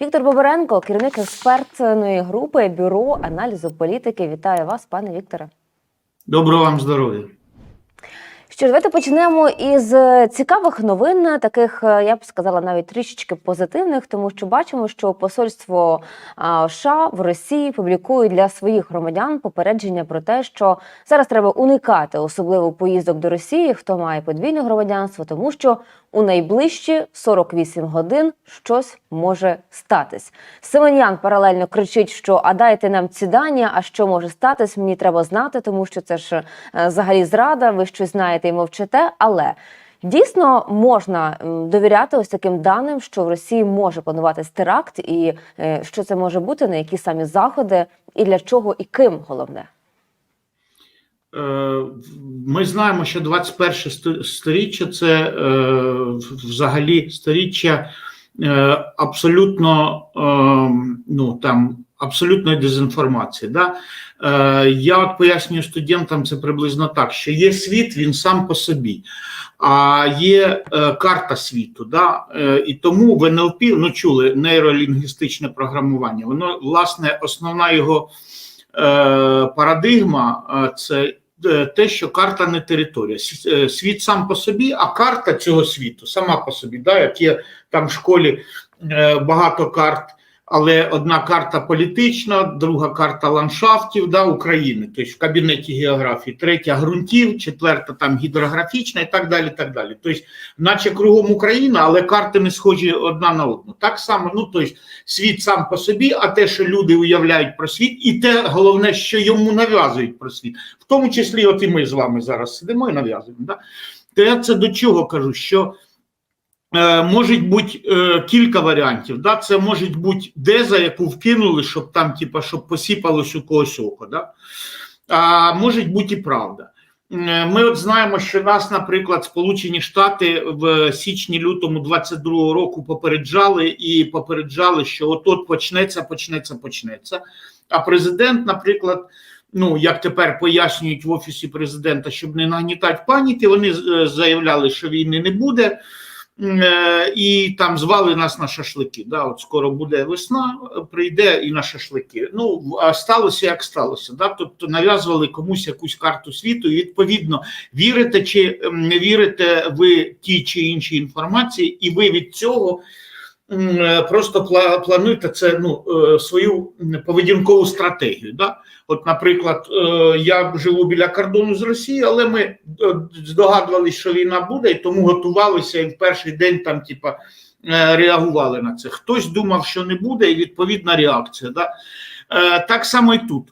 Віктор Бобаренко, керівник експертної групи бюро аналізу політики. Вітаю вас, пане Вікторе. Доброго вам здоров'я. Що ж, давайте почнемо із е, цікавих новин, таких е, я б сказала навіть трішечки позитивних, тому що бачимо, що посольство США в Росії публікує для своїх громадян попередження про те, що зараз треба уникати особливо поїздок до Росії, хто має подвійне громадянство, тому що у найближчі 48 годин щось може статись. Семенян паралельно кричить, що а дайте нам ці дані, а що може статись, мені треба знати, тому що це ж е, взагалі зрада, ви щось знаєте і мовчите. Але дійсно можна довіряти ось таким даним, що в Росії може плануватись теракт, і е, що це може бути, на які самі заходи, і для чого, і ким головне. Е, Ми знаємо, що 21 сто- сторіччя це е, взагалі сторіччя абсолютно е, ну там абсолютної дезінформації. Да? Е, Я от пояснюю студентам це приблизно так: що є світ, він сам по собі, а є е, карта світу. Да? Е, І тому в НЛП, ну чули нейролінгвістичне програмування. Воно власне основна його парадигма це те, що карта не територія. Світ сам по собі, а карта цього світу сама по собі. Да, як є там в школі багато карт, але одна карта політична, друга карта ландшафтів да, України, тобто в кабінеті географії, третя ґрунтів, четверта там гідрографічна і так далі. так далі. Тобто, наче кругом Україна, але карти не схожі одна на одну. Так само, ну тобто, світ сам по собі, а те, що люди уявляють про світ, і те головне, що йому нав'язують про світ, в тому числі, от і ми з вами зараз сидимо і нав'язуємо. Да? То я це до чого кажу? Що може бути е, кілька варіантів. Да? Це може бути деза, яку вкинули, щоб там, типа, щоб посіпалось у когось око. Да? А може бути і правда. Е, Ми от знаємо, що нас, наприклад, Сполучені Штати в січні-лютому 22-го року попереджали і попереджали, що от от почнеться, почнеться, почнеться. А президент, наприклад, ну як тепер пояснюють в офісі президента, щоб не нагнітати паніки, вони е, заявляли, що війни не буде. Е, І там звали нас на шашлики. Да, от скоро буде весна, прийде і на шашлики. Ну сталося як сталося. Да? Тобто нав'язували комусь якусь карту світу, і відповідно вірите чи не вірите ви ті чи інші інформації, і ви від цього просто пла- плануєте це ну, е, свою поведінкову стратегію. Да? От, наприклад, е, я живу біля кордону з Росією, але ми е, здогадувалися, що війна буде, і тому готувалися і в перший день там, типа, е, реагували на це. Хтось думав, що не буде, і відповідна реакція. Да? Е, Так само і тут.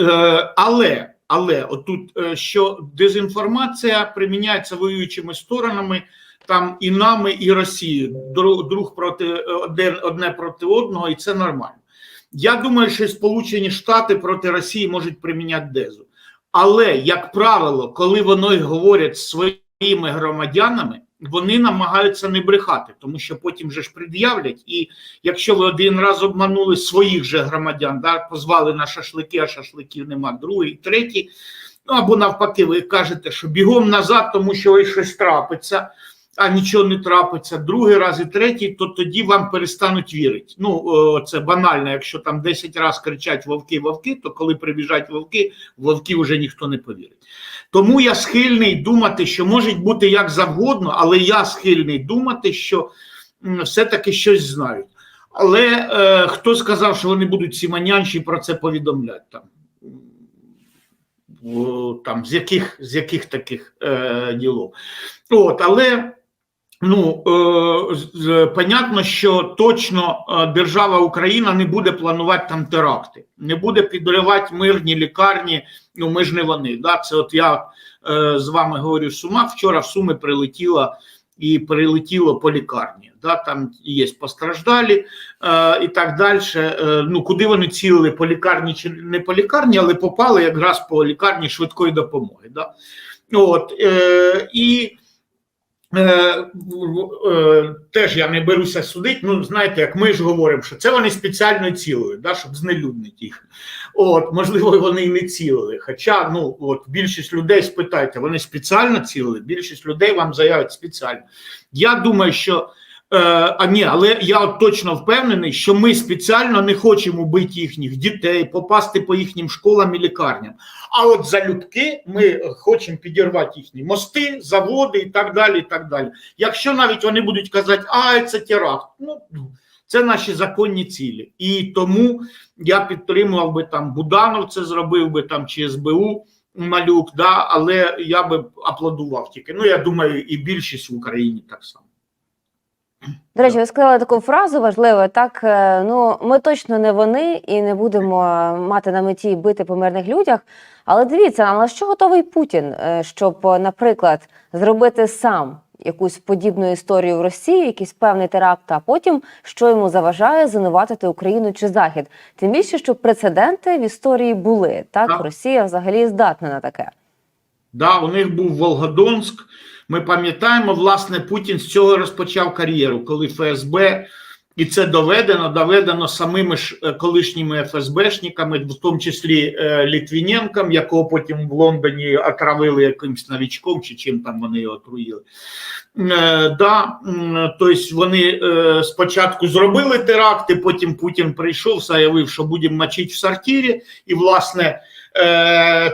Е, Але, але отут, е, що дезінформація приміняється воюючими сторонами. Там і нами, і Росією, друг, друг проти одне, одне проти одного, і це нормально. Я думаю, що Сполучені Штати проти Росії можуть приміняти дезу. Але, як правило, коли вони говорять своїми громадянами, вони намагаються не брехати, тому що потім же ж пред'являть. І якщо ви один раз обманули своїх же громадян, да, позвали на шашлики, а шашликів нема, другий, третій. Ну або навпаки, ви кажете, що бігом назад, тому що ось щось трапиться, а нічого не трапиться, другий раз і третій, то тоді вам перестануть вірити. Ну, це банально, якщо там 10 разів кричать вовки, вовки, то коли прибіжать вовки, вовки вже ніхто не повірить. Тому я схильний думати, що може бути як завгодно, але я схильний думати, що все-таки щось знають. Але е, хто сказав, що вони будуть сіманянші про це повідомляти там? Там з яких з яких таких е, ділов. От, але ну е, з- з- понятно, що точно е, держава Україна не буде планувати там теракти, не буде підривати мирні лікарні. Ну ми ж не вони. Да? Це от я е, з вами говорю Сума. Вчора в Суми прилетіла і прилетіло по лікарні. Да? Там є постраждалі е, і так далі. Е, ну куди вони цілили по лікарні чи не по лікарні, але попали якраз по лікарні швидкої допомоги. Да? От, е, і теж я не беруся судити. Ну, знаєте, як ми ж говоримо, що це вони спеціально цілили, да, щоб знелюднити їх. От, можливо, вони і не цілили. Хоча, ну, от більшість людей спитайте, вони спеціально цілили, більшість людей вам заявить спеціально. Я думаю, що Е, а ні, але я точно впевнений, що ми спеціально не хочемо бити їхніх дітей, попасти по їхнім школам і лікарням. А от залюбки ми хочемо підірвати їхні мости, заводи і так далі. і так далі. Якщо навіть вони будуть казати, а це теракт, ну це наші законні цілі. І тому я підтримував би там Буданов, це зробив би там чи СБУ. Малюк, да, але я би аплодував тільки. Ну, я думаю, і більшість в Україні так само. До речі, ви сказали таку фразу важливу. Так, е, ну ми точно не вони і не будемо мати на меті бити по мирних людях. Але дивіться, а на що готовий Путін, е, щоб, наприклад, зробити сам якусь подібну історію в Росії, якийсь певний теракт, а потім що йому заважає звинуватити Україну чи Захід? Тим більше, що прецеденти в історії були. Так, Так. Росія взагалі здатна на таке. Да, у них був Волгодонськ. Ми пам'ятаємо, власне, Путін з цього розпочав кар'єру, коли ФСБ, і це доведено, доведено самими ж е, колишніми ФСБшниками, в тому числі е, Літвіненком, якого потім в Лондоні отравили якимсь новічком, чи чим там вони його отруїли. Е, да, тобто вони спочатку зробили теракти, потім Путін прийшов, заявив, що будемо мочити в сортирі, і, власне,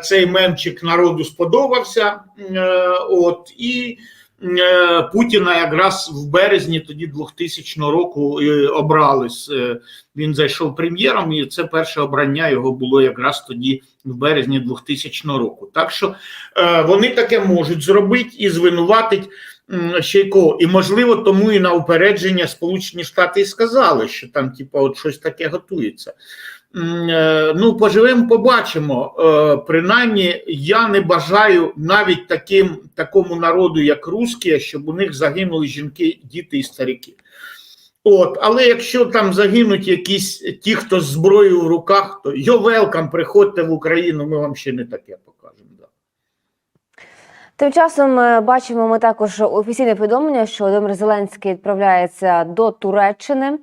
цей мемчик народу сподобався. Е, от, і е, Путіна якраз в березні тоді 2000 року е, обрали. е, Він зайшов прем'єром, і це перше обрання його було якраз тоді в березні 2000 року. Так що е, вони таке можуть зробити і звинуватить ще й кого. І можливо, тому і на упередження Сполучені Штати і сказали, що там, типу, от щось таке готується. Е, Ну, поживемо, побачимо. Е, Принаймні, я не бажаю навіть таким такому народу, як русські, щоб у них загинули жінки, діти і старики. От, але якщо там загинуть якісь ті, хто з зброєю в руках, то йо велкам, приходьте в Україну, ми вам ще не таке покажемо. Тим часом е, бачимо ми також офіційне повідомлення, що Володимир Зеленський відправляється до Туреччини.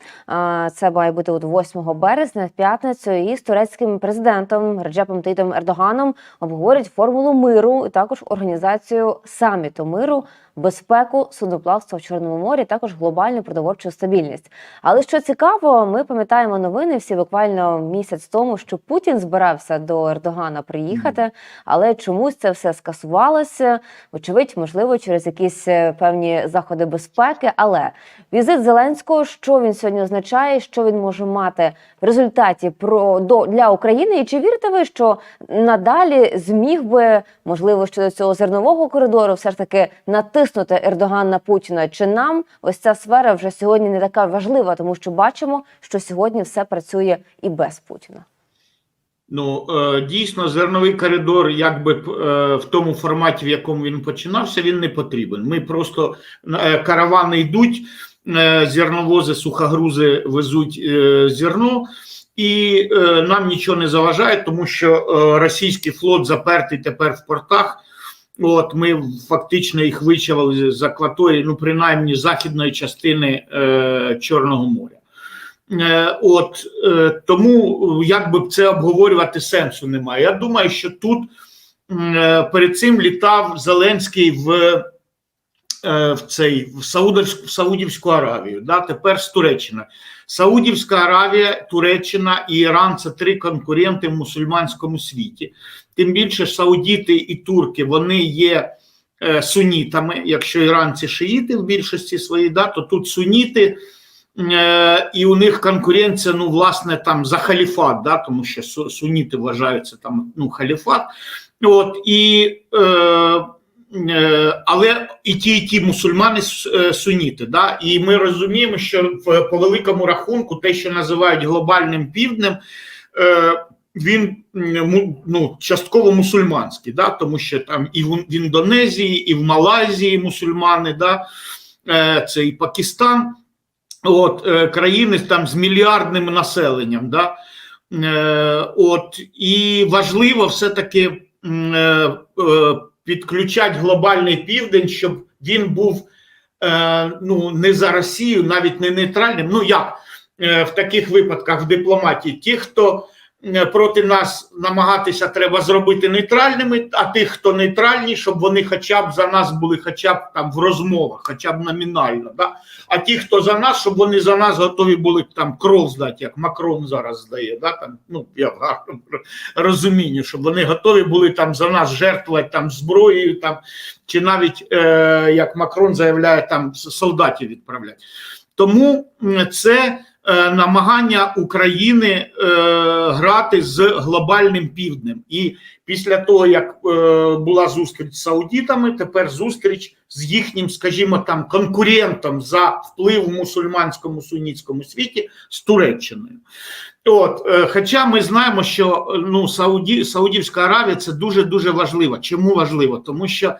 Це має бути от 8 березня, в п'ятницю. І з турецьким президентом Реджепом Таїтом Ердоганом обговорять формулу миру і також організацію саміту миру, безпеку, судноплавства в Чорному морі, також глобальну продовольчу стабільність. Але що цікаво, ми пам'ятаємо новини всі буквально місяць тому, що Путін збирався до Ердогана приїхати, але чомусь це все скасувалося. Вочевидь, можливо, через якісь е, певні заходи безпеки. Але візит Зеленського, що він сьогодні означає, що він може мати в результаті про до для України, і чи вірите ви, що надалі зміг би можливо щодо цього зернового коридору, все ж таки натиснути Ердоган на Путіна? Чи нам ось ця сфера вже сьогодні не така важлива, тому що бачимо, що сьогодні все працює і без Путіна? Ну е, дійсно, зерновий коридор, якби е, в тому форматі, в якому він починався, він не потрібен. Ми просто е, каравани йдуть, зерновози, сухогрузи везуть зерно, і нам нічого не заважає, тому що російський флот запертий тепер в портах. От ми фактично їх вичавили з акваторії, ну принаймні західної частини е, Чорного моря. Е, От е, тому як би це обговорювати сенсу немає. Я думаю, що тут е, перед цим літав Зеленський в, е, в цей в, Саудовську, в Саудівську Аравію. Да? Тепер з Туреччина. Саудівська Аравія, Туреччина і Іран це три конкуренти в мусульманському світі. Тим більше саудіти і турки вони є е, сунітами. Якщо іранці шиїти в більшості своїй, да, то тут суніти. Е, і у них конкуренція, ну, власне, там за халіфат, да, тому що суніти вважаються там ну, халіфат. От, і, е, але і ті, і ті мусульмани суніти. Да, і ми розуміємо, що по великому рахунку те, що називають глобальним півднем, він ну, частково мусульманський, да, тому що там і в, Індонезії, і в Малайзії мусульмани, да, е, це і Пакистан от е, країни там з мільярдним населенням. Да? Е, от, і важливо все-таки підключати глобальний південь, щоб він був ну, не за Росію, навіть не нейтральним. Ну як в таких випадках в дипломатії, ті, хто проти нас намагатися треба зробити нейтральними, а тих, хто нейтральні, щоб вони хоча б за нас були, хоча б там в розмовах, хоча б номінально. Да? А ті, хто за нас, щоб вони за нас готові були там кров здати, як Макрон зараз здає. Да? Там, ну, я в розумінні, щоб вони готові були там за нас жертвувати там зброєю, там, чи навіть, е, як Макрон заявляє, там солдатів відправляти. Тому це е, намагання України е, грати з глобальним півднем. І після того, як е, була зустріч з саудітами, тепер зустріч з їхнім, скажімо, там конкурентом за вплив в мусульманському сунітському світі з Туреччиною. От, е, хоча ми знаємо, що е, ну, Сауді, Саудівська Аравія це дуже дуже важливо. Чому важливо? Тому що е,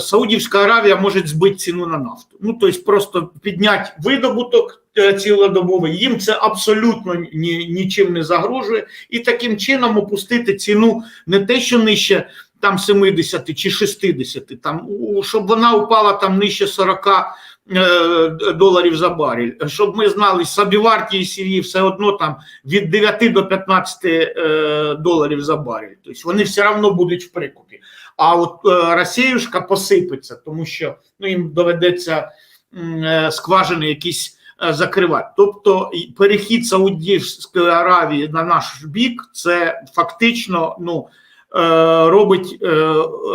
Саудівська Аравія може збити ціну на нафту. Ну, тобто, просто підняти видобуток е, цілодобовий, їм це абсолютно ні, нічим не загрожує, і таким чином опустити ціну не те, що нижче там 70 чи 60, там, щоб вона упала там нижче 40 е, доларів за барель. Щоб ми знали, собівартість сім'ї все одно там від 9 до 15 е, доларів за барель. Тобто вони все одно будуть в прикупі. А от е, Росіюшка посипеться, тому що ну, їм доведеться е, скважини якісь е, закривати. Тобто перехід Саудівської Аравії на наш бік, це фактично ну, робить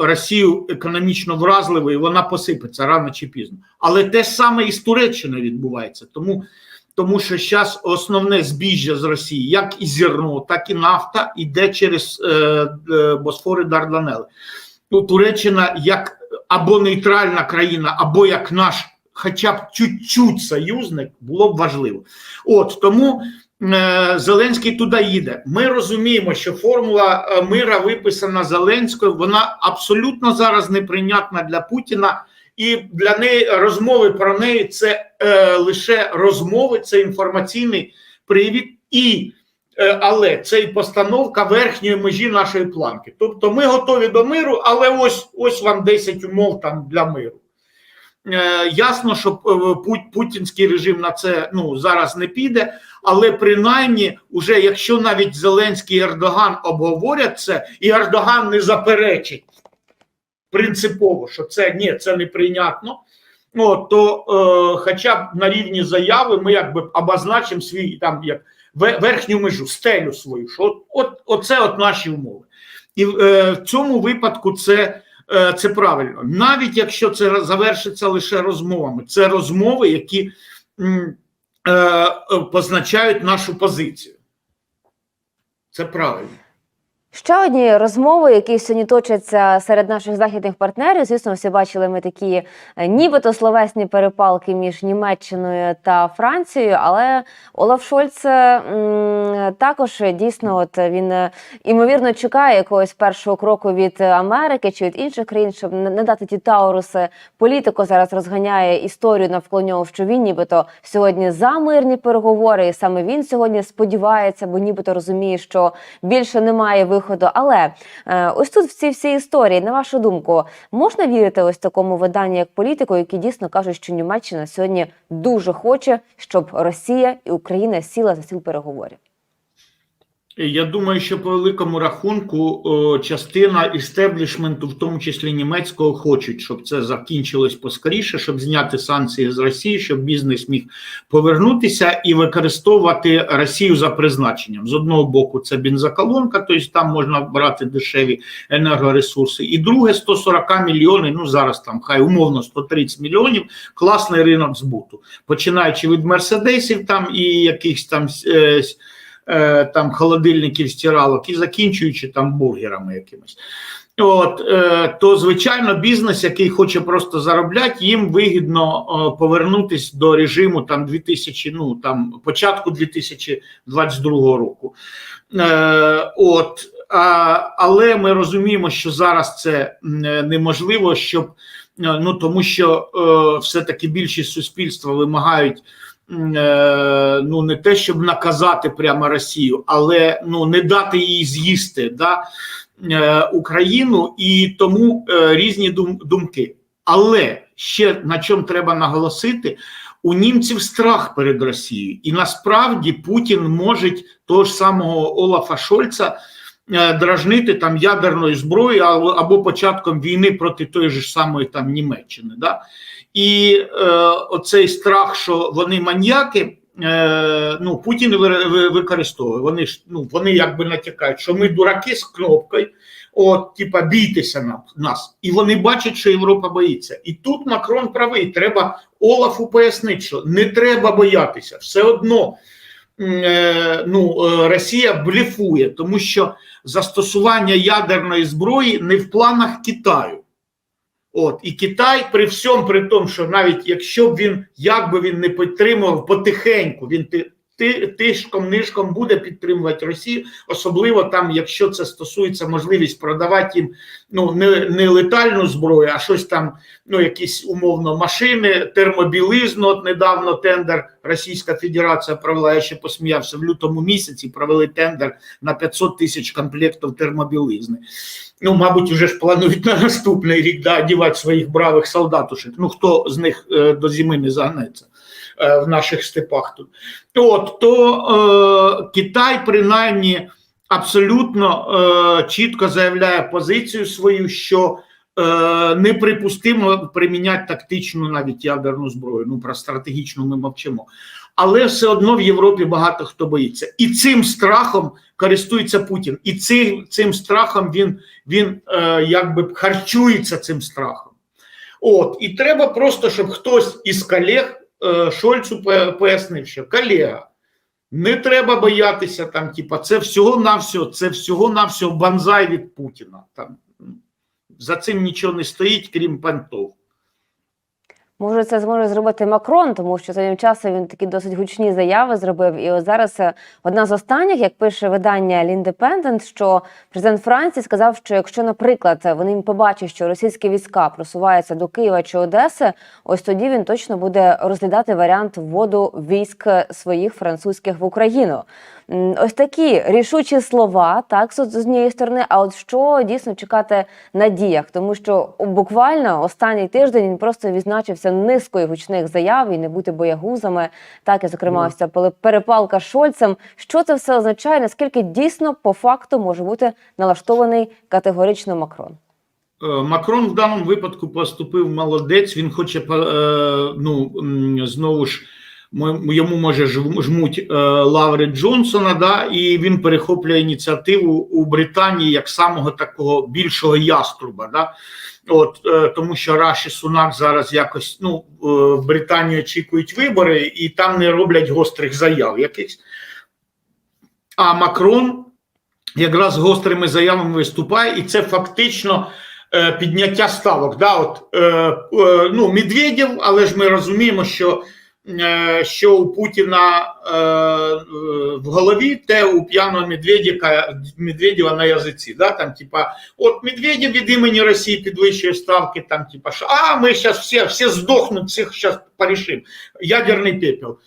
Росію економічно вразливою, вона посипеться рано чи пізно. Але те саме і з Туреччиною відбувається. Тому, тому що зараз основне збіжжя з Росії, як і зерно, так і нафта, йде через Босфори Дарданели. Ну, Туреччина як або нейтральна країна, або як наш, хоча б чуть-чуть союзник, було б важливо. От тому е, Зеленський туди їде. Ми розуміємо, що формула е, мира виписана Зеленською, вона абсолютно зараз неприйнятна для Путіна. І для неї розмови про неї це е, лише розмови, це інформаційний привід, і але це і постановка верхньої межі нашої планки. Тобто ми готові до миру, але ось ось вам 10 умов там для миру. Е, ясно, що е, путінський режим на це ну зараз не піде, але принаймні, уже якщо навіть Зеленський і Ердоган обговорять це, і Ердоган не заперечить принципово, що це ні, це неприйнятно. Ну, то е, хоча б на рівні заяви ми якби обозначимо свій там як верхню межу, стелю свою, що от, от, оце от наші умови. І е, в цьому випадку це, е, це правильно. Навіть якщо це завершиться лише розмовами, це розмови, які е, е, позначають нашу позицію. Це правильно. Ще одні розмови, які сьогодні точаться серед наших західних партнерів. Звісно, всі бачили ми такі е, нібито словесні перепалки між Німеччиною та Францією. Але Олаф Шольц е, також е, дійсно, от він імовірно чекає якогось першого кроку від Америки чи від інших країн, щоб не дати ті тауруси. Політико зараз розганяє історію навколо нього, що він нібито сьогодні за мирні переговори, і саме він сьогодні сподівається, бо нібито розуміє, що більше немає виходу. Але е, ось тут в цій всій історії, на вашу думку, можна вірити ось такому виданню, як політику, які дійсно кажуть, що Німеччина сьогодні дуже хоче, щоб Росія і Україна сіла за стіл переговорів. Я думаю, що по великому рахунку частина істеблішменту, в тому числі німецького, хочуть, щоб це закінчилось поскоріше, щоб зняти санкції з Росії, щоб бізнес міг повернутися і використовувати Росію за призначенням. З одного боку, це бензоколонка, тобто там можна брати дешеві енергоресурси. І друге, 140 мільйонів, ну зараз там хай умовно 130 мільйонів, класний ринок збуту, починаючи від мерседесів там і якихось там. Е, е, там холодильників, стиралок і закінчуючи там бургерами якимось. От, е, то звичайно, бізнес, який хоче просто заробляти, їм вигідно е, повернутись до режиму там 2000, ну там початку 2022 року. Е, от, а, але ми розуміємо, що зараз це неможливо, щоб ну тому що е, все-таки більшість суспільства вимагають ну не те, щоб наказати прямо Росію, але ну не дати їй з'їсти да, е, Україну і тому е, різні думки. Але ще на чому треба наголосити, у німців страх перед Росією, і насправді Путін може того ж самого Олафа Шольца е, дражнити там ядерною зброєю або початком війни проти тої ж самої там Німеччини. Да? І е, оцей страх, що вони маньяки. Е, ну, Путін ви- ви- використовує. Вони ж ну вони якби натякають, що ми дураки з кнопкою, от, типа, бійтеся на- нас. І вони бачать, що Європа боїться. І тут Макрон правий. Треба Олафу пояснити, що не треба боятися. Все одно е, ну, е, Росія блефує, тому що застосування ядерної зброї не в планах Китаю. От і Китай при всьому при тому, що навіть якщо б він як би він не підтримував потихеньку, він тишком нишком буде підтримувати Росію, особливо там, якщо це стосується можливість продавати їм ну не, не летальну зброю, а щось там, ну якісь умовно машини, термобілизну. От недавно тендер Російська Федерація провела. Я ще посміявся в лютому місяці. Провели тендер на 500 тисяч комплектів термобілизни. Ну, мабуть, вже ж планують на наступний рік да, одівати своїх бравих солдатушек. Ну, хто з них е, до зими не загнеться в наших степах тут. От, то е, Китай, принаймні, абсолютно е, чітко заявляє позицію свою, що е, неприпустимо приміняти тактичну навіть ядерну зброю. Ну, про стратегічну ми мовчимо. Але все одно в Європі багато хто боїться. І цим страхом користується Путін. І цим, цим страхом він він е, якби харчується цим страхом. От, і треба просто, щоб хтось із колег е, Шольцу пояснив, що колега, не треба боятися там, типа, це всього навсього це всього навсього банзай від Путіна. Там за цим нічого не стоїть, крім пантов. Може, це зможе зробити Макрон, тому що своїм часом він такі досить гучні заяви зробив. І от зараз е, одна з останніх, як пише видання L'Independent, що президент Франції сказав, що якщо, наприклад, вони побачать, що російські війська просуваються до Києва чи Одеси, ось тоді він точно буде розглядати варіант вводу військ своїх французьких в Україну. Ось такі рішучі слова, так з однієї сторони. А от що дійсно чекати на діях, тому що буквально останній тиждень він просто відзначився низкою гучних заяв і не бути боягузами. Так і зокрема, ось ця перепалка Шольцем. Що це все означає? Наскільки дійсно по факту може бути налаштований категорично Макрон? Е, Макрон в даному випадку поступив молодець. Він хоче е, ну знову ж йому може жмуть е, лаври Джонсона. Да, і він перехоплює ініціативу у Британії як самого такого більшого яструба. Да. От е, тому, що Раші Сунак зараз якось ну е, в Британії очікують вибори, і там не роблять гострих заяв якихось. А Макрон якраз гострими заявами виступає, і це фактично підняття ставок. Да, от, е, е, ну, Медведєв, але ж ми розуміємо, що, що у Путіна е, е, в голові, те у п'яного Медведіка Медведєва на язиці. Да, там, типа, от Медведєв від імені Росії підвищує ставки, там, типа, а ми зараз всі, всі здохнуть, всіх зараз порішимо. Ядерний пепел.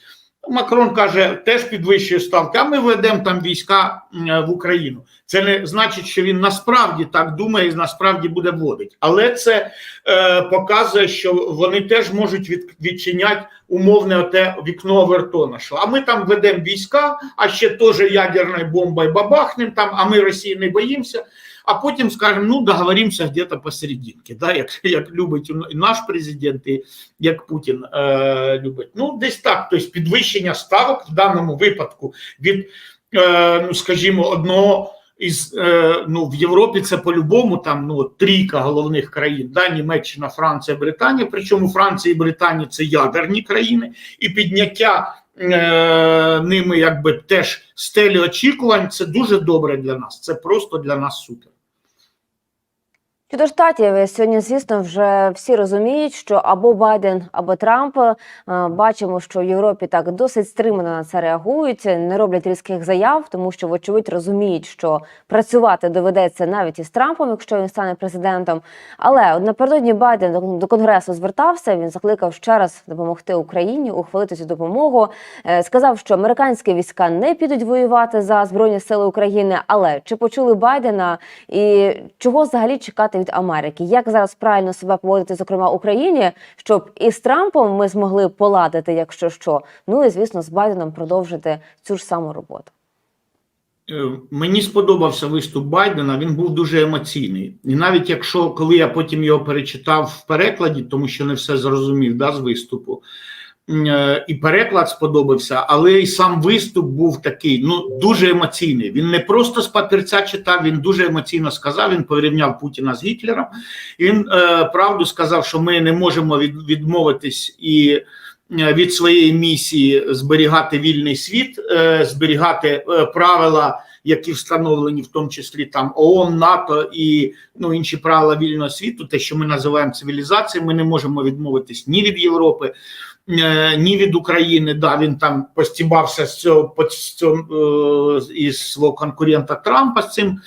Макрон каже, теж підвищує ставки, а ми ведемо там війська в Україну. Це не значить, що він насправді так думає і насправді буде вводити. Але це е, показує, що вони теж можуть від, відчиняти умовне оте вікно Овертона. Що а ми там ведемо війська, а ще теж ядерною бомбою бабахнем там, а ми Росії не боїмося. А потім скажемо, ну договоримося где-то посерединке, да, як, як любить наш президент, і як Путін е, любить. Ну, десь так. Тобто підвищення ставок в даному випадку від, е, ну скажімо, одного із е, ну в Європі це по-любому там ну трійка головних країн: да, Німеччина, Франція, Британія. Причому Франція і Британія це ядерні країни, і підняття. Е, Ними якби теж стелі очікувань це дуже добре для нас. Це просто для нас супер. Щодо штатів, сьогодні, звісно, вже всі розуміють, що або Байден, або Трамп Е, бачимо, що в Європі так досить стримано на це реагують, не роблять різких заяв, тому що, вочевидь, розуміють, що працювати доведеться навіть із Трампом, якщо він стане президентом. Але напередодні Байден до- до конгресу звертався. Він закликав ще раз допомогти Україні, ухвалити цю допомогу. Е, Сказав, що американські війська не підуть воювати за збройні сили України. Але чи почули Байдена і чого взагалі чекати від Америки. Як зараз правильно себе поводити, зокрема Україні, щоб і з Трампом ми змогли поладити, якщо що. Ну і звісно, з Байденом продовжити цю ж саму роботу. Е, Мені сподобався виступ Байдена. Він був дуже емоційний. І навіть якщо коли я потім його перечитав в перекладі, тому що не все зрозумів да, з виступу, і переклад сподобався, але і сам виступ був такий ну дуже емоційний. Він не просто з папірця читав, він дуже емоційно сказав. Він порівняв Путіна з Гітлером. Він е, правду сказав, що ми не можемо від, відмовитись і. е, Від своєї місії зберігати вільний світ, е, зберігати е, правила, які встановлені, в тому числі там ООН, НАТО і ну інші правила вільного світу, те, що ми називаємо цивілізацією, ми не можемо відмовитись ні від Європи, е, ні від України. Да, він там постібався з цього з цього, е, із свого конкурента Трампа з цим,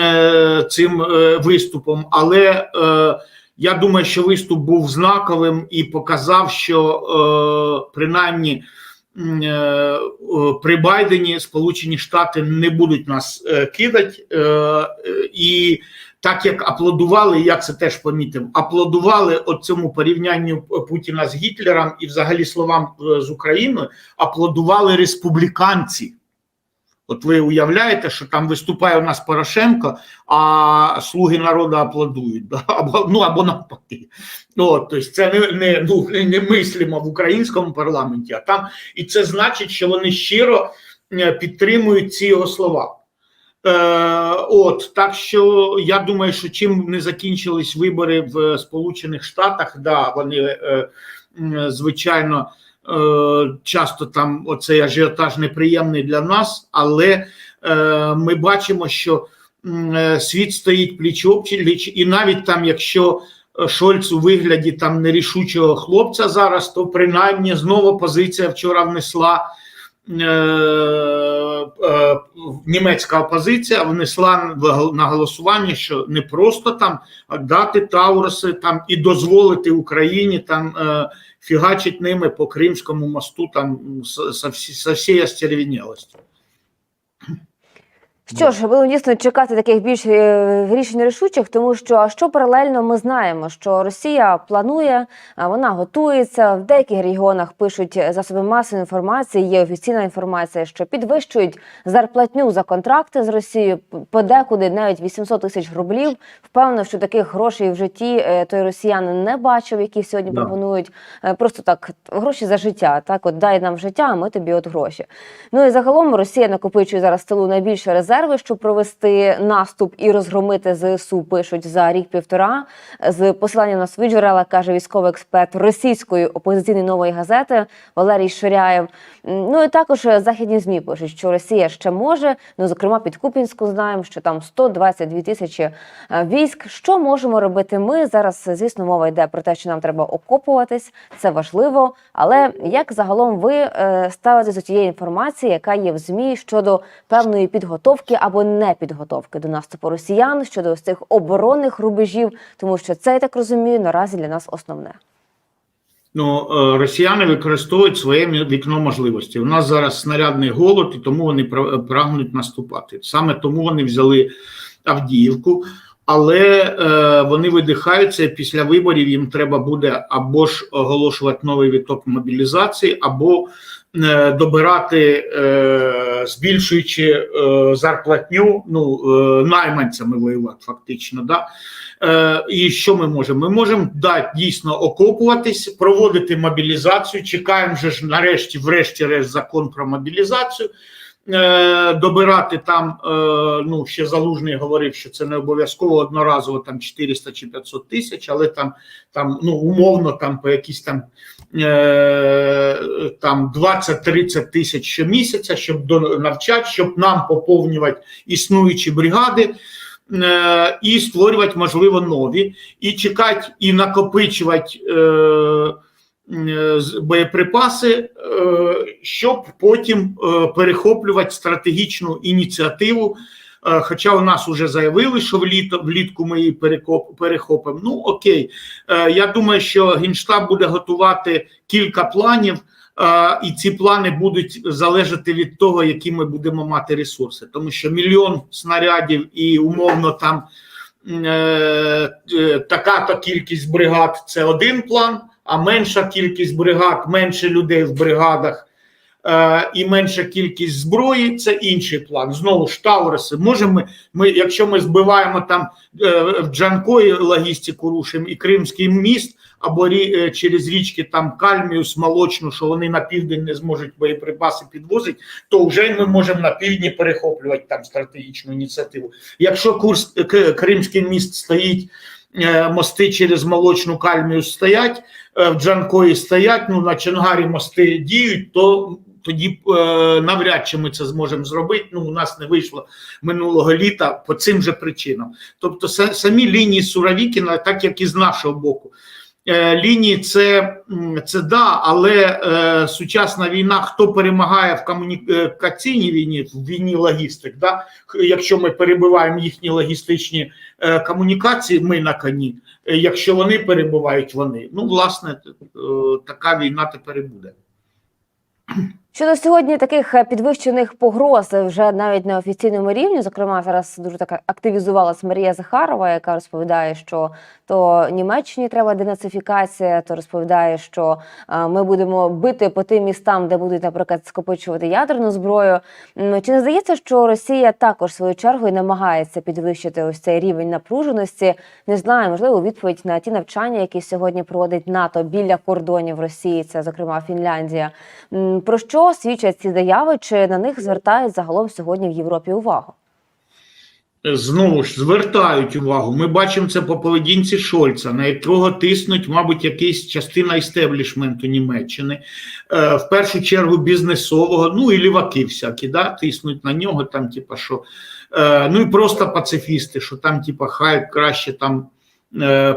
е, цим е, виступом, але е, я думаю, що виступ був знаковим і показав, що е, принаймні е, е, при Байдені Сполучені Штати не будуть нас е, кидати, е, е, і так як аплодували, я це теж помітив, аплодували цьому порівнянню Путіна з Гітлером і взагалі словам е, з Україною, аплодували республіканці. От ви уявляєте, що там виступає у нас Порошенко, а слуги народу аплодують, да? або ну або навпаки. Ну, от, тобто це не, не, ну, не мислимо в українському парламенті, а там і це значить, що вони щиро е, підтримують ці його слова. Е, от так що я думаю, що чим не закінчились вибори в Сполучених Штатах, да, вони е, звичайно. Е, часто там оцей ажіотаж неприємний для нас, але е, ми бачимо, що е, світ стоїть пліч опліч, і навіть там, якщо е, Шольц у вигляді там нерішучого хлопця зараз, то принаймні знову позиція вчора внесла. Е, е, Німецька опозиція внесла на голосування, що не просто там дати Тауруси там і дозволити Україні там е, фігачить ними по Кримському мосту там со всією остервенілостю. Що ж, будемо дійсно чекати таких більш е, рішень рішучих, тому що а що паралельно ми знаємо, що Росія планує, а вона готується. В деяких регіонах пишуть засоби масової інформації. Є офіційна інформація, що підвищують зарплатню за контракти з Росією подекуди навіть 800 тисяч рублів. Впевнено, що таких грошей в житті е, той росіян не бачив, які сьогодні Да. пропонують Е, просто так гроші за життя. Так, от дай нам життя, а ми тобі от гроші. Ну і загалом Росія накопичує зараз тилу найбільше резерви, щоб провести наступ і розгромити ЗСУ. Пишуть за рік-півтора. З посиланням на свої джерела каже військовий експерт російської опозиційної нової газети Валерій Ширяєв. Ну і також західні змі пишуть, що Росія ще може. Ну зокрема, під Купінську знаємо, що там 122 тисячі е, військ. Що можемо робити ми зараз? Звісно, мова йде про те, що нам треба окопуватись. Це важливо. Але як загалом ви е, ставитесь до тієї інформації, яка є в змі щодо певної підготовки або непідготовки до наступу росіян щодо ось цих оборонних рубежів, тому що це я так розумію наразі для нас основне. Ну, е, росіяни використовують своє вікно можливості. У нас зараз снарядний голод, і тому вони прагнуть наступати. Саме тому вони взяли Авдіївку, але е, вони видихаються. Після виборів їм треба буде або ж оголошувати новий виток мобілізації, або е, добирати, е, збільшуючи е, зарплатню, ну е, найманцями воювати, фактично. Да? Е, і що ми можемо? Ми можемо да, дійсно окопуватись, проводити мобілізацію. Чекаємо вже ж нарешті, врешті-решт, закон про мобілізацію. Добирати там, ну ще залужний говорив, що це не обов'язково одноразово там 400 чи 500 тисяч, але там, там ну умовно там по якісь там, там 20-30 тисяч щомісяця, щоб навчати, щоб нам поповнювати існуючі бригади е, і створювати, можливо, нові, і чекати, і накопичувати е, е, боєприпаси, е, щоб потім е, перехоплювати стратегічну ініціативу. Е, Хоча у нас вже заявили, що вліто, влітку ми її перехопимо. Ну окей, Е, я думаю, що Генштаб буде готувати кілька планів, е, і ці плани будуть залежати від того, які ми будемо мати ресурси, тому що мільйон снарядів і умовно там е, така-то кількість бригад це один план, а менша кількість бригад, менше людей в бригадах і менша кількість зброї це інший план. Знову ж Тауреси. Можемо ми, ми, якщо ми збиваємо там е, в Джанкої логістику рушимо і Кримський міст або рі, е, через річки там Кальміус, Молочну, що вони на південь не зможуть боєприпаси підвозити, то вже ми можемо на півдні перехоплювати там стратегічну ініціативу. Якщо курс Кримський міст стоїть, е, мости через Молочну Кальміус стоять, е, в Джанкої стоять, ну на Чонгарі мости діють, то тоді е, навряд чи ми це зможемо зробити. Ну, у нас не вийшло минулого літа по цим же причинам. Тобто, са- самі лінії Суровікіна, так як і з нашого боку. Е, лінії це, це да, але е, сучасна війна, хто перемагає в комунікаційній війні, в війні логістик, да? Якщо ми перебиваємо їхні логістичні е, комунікації, ми на коні. Е, Якщо вони перебувають, вони. Ну, власне, е, така війна тепер і буде. Щодо сьогодні таких е, підвищених погроз е, вже навіть на офіційному рівні. Зокрема, зараз дуже така активізувалась Марія Захарова, яка розповідає, що то Німеччині треба денацифікація, то розповідає, що е, ми будемо бити по тим містам, де будуть, наприклад, скопичувати ядерну зброю. Чи не здається, що Росія також свою чергою намагається підвищити ось цей рівень напруженості? Не знаю, можливо, відповідь на ті навчання, які сьогодні проводить НАТО біля кордонів Росії, це зокрема Фінляндія. Про що свідчать ці заяви? Чи на них звертають загалом сьогодні в Європі увагу? Знову ж звертають увагу. Ми бачимо це по поведінці Шольца, на якого тиснуть, мабуть, якась частина істеблішменту Німеччини, е, в першу чергу бізнесового, ну і ліваки всякі, да, тиснуть на нього, там, типа, що, е, ну і просто пацифісти, що там, типа, хай краще там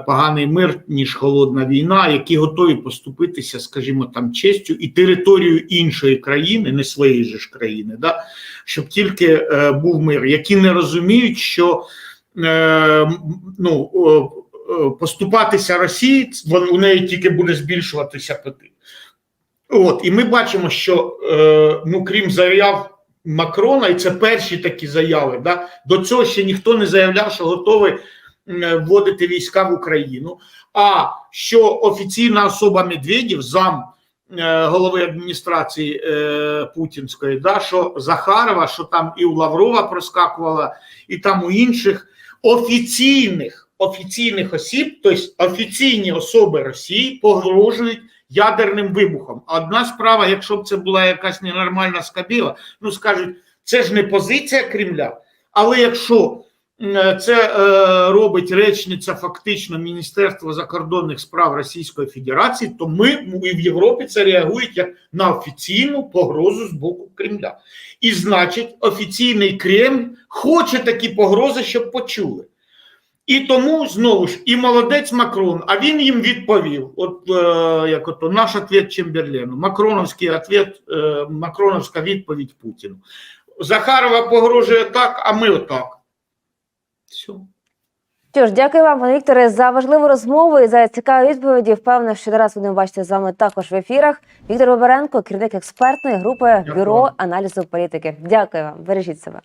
поганий мир, ніж холодна війна, які готові поступитися, скажімо, там честю і територію іншої країни, не своєї ж країни, да, щоб тільки е, був мир, які не розуміють, що е, ну, о, поступатися Росії, у неї тільки буде збільшуватися апетит. От, і ми бачимо, що е, ну, крім заяв Макрона, і це перші такі заяви, да, до цього ще ніхто не заявляв, що готовий е, вводити війська в Україну. А що офіційна особа Медведєв, зам е, голови адміністрації е, Путінської, да, що Захарова, що там і у Лаврова проскакувала, і там у інших офіційних офіційних осіб, тобто офіційні особи Росії погрожують ядерним вибухом. Одна справа, якщо б це була якась ненормальна скабіла, ну скажуть, це ж не позиція Кремля. Але якщо е, це е, робить речниця фактично Міністерства закордонних справ Російської Федерації, то ми і в Європі це реагують як на офіційну погрозу з боку Кремля. І значить, офіційний Кремль хоче такі погрози, щоб почули. І тому знову ж і молодець Макрон, а він їм відповів: от е, як ото наш ответ Чемберлену, Макроновський ответ, е, Макроновська відповідь Путіну. Захарова погрожує так, а ми отак. Все. Що ж, дякую вам, пане Вікторе, за важливу розмову і за цікаві відповіді. Впевнена, що зараз будемо бачити з вами також в ефірах. Віктор Бабаренко, керівник експертної групи Дякую бюро аналізу політики. Дякую вам, бережіть себе.